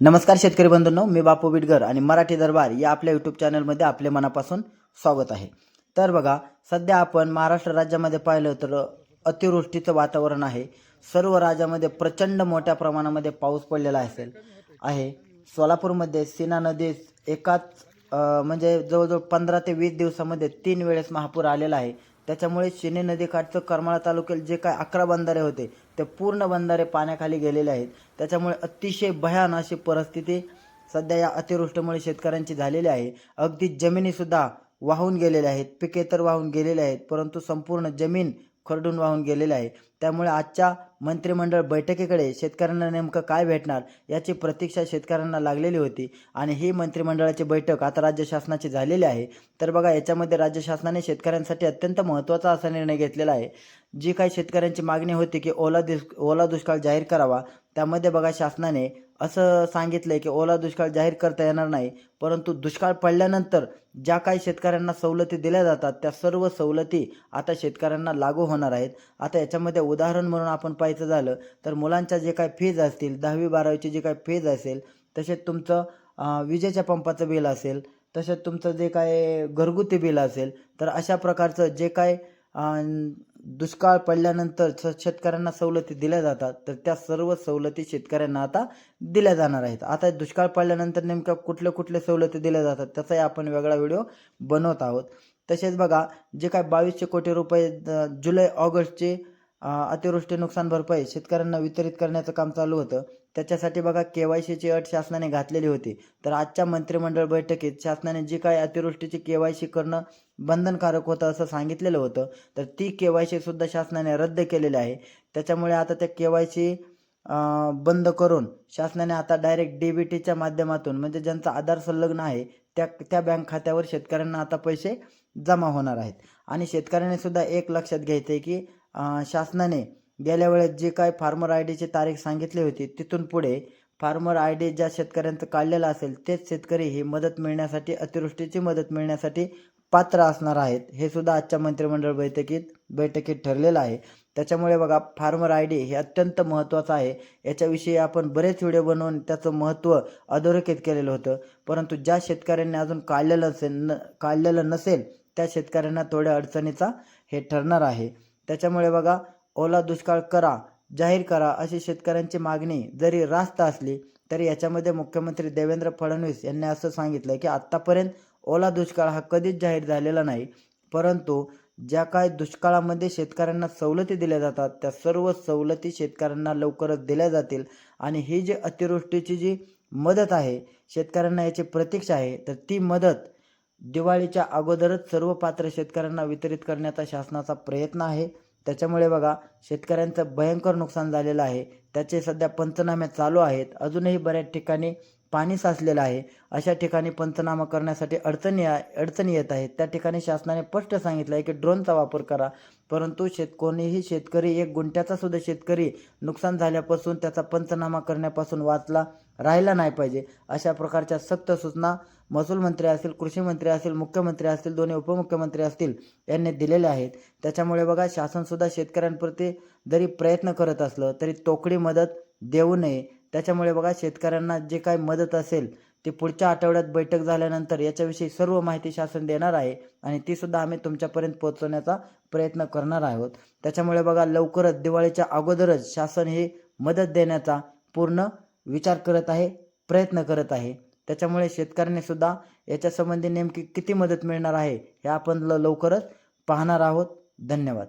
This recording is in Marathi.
नमस्कार शेतकरी बंधूंनो मी बापू बिटगर आणि मराठी दरबार या आपल्या यूट्यूब चॅनलमध्ये आपले मनापासून स्वागत आहे. तर बघा सध्या आपण महाराष्ट्र राज्यामध्ये पाहिलं तर अतिवृष्टीचं वातावरण आहे. सर्व राज्यामध्ये प्रचंड मोठ्या प्रमाणामध्ये पाऊस पडलेला असेल आहे. सोलापूरमध्ये सीना नदीस एकाच म्हणजे जवळजवळ पंधरा ते वीस दिवसामध्ये तीन वेळेस महापूर आलेला आहे. त्याच्यामुळे शेने नदीकाठचं करमाळा तालुक्यात जे काय अकरा बंधारे होते ते पूर्ण बंधारे पाण्याखाली गेलेले आहेत. त्याच्यामुळे अतिशय भयान अशी परिस्थिती सध्या या अतिवृष्टीमुळे शेतकऱ्यांची झालेली आहे. अगदी जमिनीसुद्धा वाहून गेलेल्या आहेत पिके तर वाहून गेलेले आहेत परंतु संपूर्ण जमीन खरडून वाहून गेलेले आहे. त्यामुळे आजच्या मंत्रिमंडळ बैठकीकडे शेतकऱ्यांना नेमकं काय भेटणार याची प्रतीक्षा शेतकऱ्यांना लागलेली होती आणि ही मंत्रिमंडळाची बैठक आता राज्य शासनाची झालेली आहे. तर बघा याच्यामध्ये राज्य शासनाने शेतकऱ्यांसाठी अत्यंत महत्त्वाचा असा निर्णय घेतलेला आहे. जी काही शेतकऱ्यांची मागणी होती की ओला दुष् ओला दुष्काळ जाहीर करावा त्यामध्ये बघा शासनाने असं सांगितलं आहे की ओला दुष्काळ जाहीर करता येणार नाही परंतु दुष्काळ पडल्यानंतर ज्या काही शेतकऱ्यांना सवलती दिल्या जातात त्या सर्व सवलती आता शेतकऱ्यांना लागू होणार आहेत. आता याच्यामध्ये उदाहरण म्हणून आपण पाहायचं झालं तर मुलांच्या जे काही फीज असतील दहावी बारावीची जी काही फीज असेल तसेच तुमचं विजेच्या पंपाचं बिल असेल तसेच तुमचं जे काय घरगुती बिल असेल तर अशा प्रकारचं जे काय दुष्काळ पडल्यानंतर स- शेतकऱ्यांना सवलती दिल्या जातात. तर त्या सर्व सवलती शेतकऱ्यांना आता दिल्या जाणार आहेत. आता दुष्काळ पडल्यानंतर नेमक्या कुठल्या कुठल्या सवलती दिल्या जातात त्याचाही आपण वेगळा व्हिडिओ बनवत आहोत. तसेच बघा जे काय बावीसशे कोटी रुपये जुलै ऑगस्टचे अतिवृष्टी नुकसान भरपाई शेतकऱ्यांना वितरित करण्याचं काम चालू होतं. त्याच्यासाठी बघा के वाय सीची अट शासनाने घातलेली होती. तर आजच्या मंत्रिमंडळ बैठकीत शासनाने जी काय अतिवृष्टीची के वाय सी करणं बंधनकारक होतं असं सांगितलेलं होतं तर ती के वाय सी सुद्धा शासनाने रद्द केलेली आहे. त्याच्यामुळे आता त्या के वाय सी बंद करून शासनाने आता डायरेक्ट डी बी टीच्या माध्यमातून म्हणजे ज्यांचा आधार संलग्न आहे त्या त्या बँक खात्यावर शेतकऱ्यांना आता पैसे जमा होणार आहेत. आणि शेतकऱ्यांनी सुद्धा एक लक्षात घ्यायचं आहे की शासनाने गेल्या वेळेस जे काय फार्मर आय डीची तारीख सांगितली होती तिथून पुढे फार्मर आय डी ज्या शेतकऱ्यांचं काढलेलं असेल तेच शेतकरी ही मदत मिळण्यासाठी अतिवृष्टीची मदत मिळण्यासाठी पात्र असणार आहेत. हे सुद्धा आजच्या मंत्रिमंडळ बैठकीत बैठकीत ठरलेलं आहे. त्याच्यामुळे बघा फार्मर आय डी हे अत्यंत महत्त्वाचं आहे. याच्याविषयी आपण बरेच व्हिडिओ बनवून त्याचं महत्त्व अधोरेखित केलेलं होतं. परंतु ज्या शेतकऱ्यांनी अजून काढलेलं असेल न काढलेलं नसेल त्या शेतकऱ्यांना थोड्या अडचणीचा हे ठरणार आहे. त्याच्यामुळे बघा ओला दुष्काळ करा जाहीर करा अशी शेतकऱ्यांची मागणी जरी रास्त असली तरी याच्यामध्ये मुख्यमंत्री देवेंद्र फडणवीस यांनी असं सांगितलं की आत्तापर्यंत ओला दुष्काळ हा कधीच जाहीर झालेला नाही. परंतु ज्या काय दुष्काळामध्ये शेतकऱ्यांना सवलती दिल्या जातात त्या सर्व सवलती शेतकऱ्यांना लवकरच दिल्या जातील. आणि ही जी अतिवृष्टीची जी मदत आहे शेतकऱ्यांना याची प्रतीक्षा आहे तर ती मदत दिवाळीच्या अगोदरच सर्व पात्र शेतकऱ्यांना वितरित करण्याचा शासनाचा प्रयत्न आहे. त्याच्यामुळे बघा शेतकऱ्यांचं भयंकर नुकसान झालेलं आहे. त्याचे सध्या पंचनामे चालू आहेत. अजूनही बऱ्याच ठिकाणी पाणी साचलेलं आहे. अशा ठिकाणी पंचनामा करण्यासाठी अडचणी अडचणी येत आहेत. त्या ठिकाणी शासनाने स्पष्ट सांगितलं आहे की ड्रोनचा वापर करा. परंतु शेत कोणीही शेतकरी एक गुंट्याचा सुद्धा शेतकरी नुकसान झाल्यापासून त्याचा पंचनामा करण्यापासून वाचला राहिला नाही पाहिजे. अशा प्रकारच्या सक्त सूचना महसूल मंत्री असतील कृषी मंत्री असतील मुख्यमंत्री असतील दोन्ही उपमुख्यमंत्री असतील यांनी दिलेल्या आहेत. त्याच्यामुळे बघा शासनसुद्धा शेतकऱ्यांप्रती जरी प्रयत्न करत असलं तरी तोकडी मदत देऊ नये. त्याच्यामुळे बघा शेतकऱ्यांना जे काही मदत असेल ती पुढच्या आठवड्यात बैठक झाल्यानंतर याच्याविषयी सर्व माहिती शासन देणार आहे आणि ती सुद्धा आम्ही तुमच्यापर्यंत पोहोचवण्याचा प्रयत्न करणार आहोत. त्याच्यामुळे बघा लवकरच दिवाळीच्या अगोदरच शासन ही मदत देण्याचा पूर्ण विचार करत आहे प्रयत्न करत आहे. त्याच्यामुळे शेतकऱ्यांनी सुद्धा याच्यासंबंधी नेमकी किती मदत मिळणार आहे हे आपण ल- लवकरच पाहणार आहोत. धन्यवाद.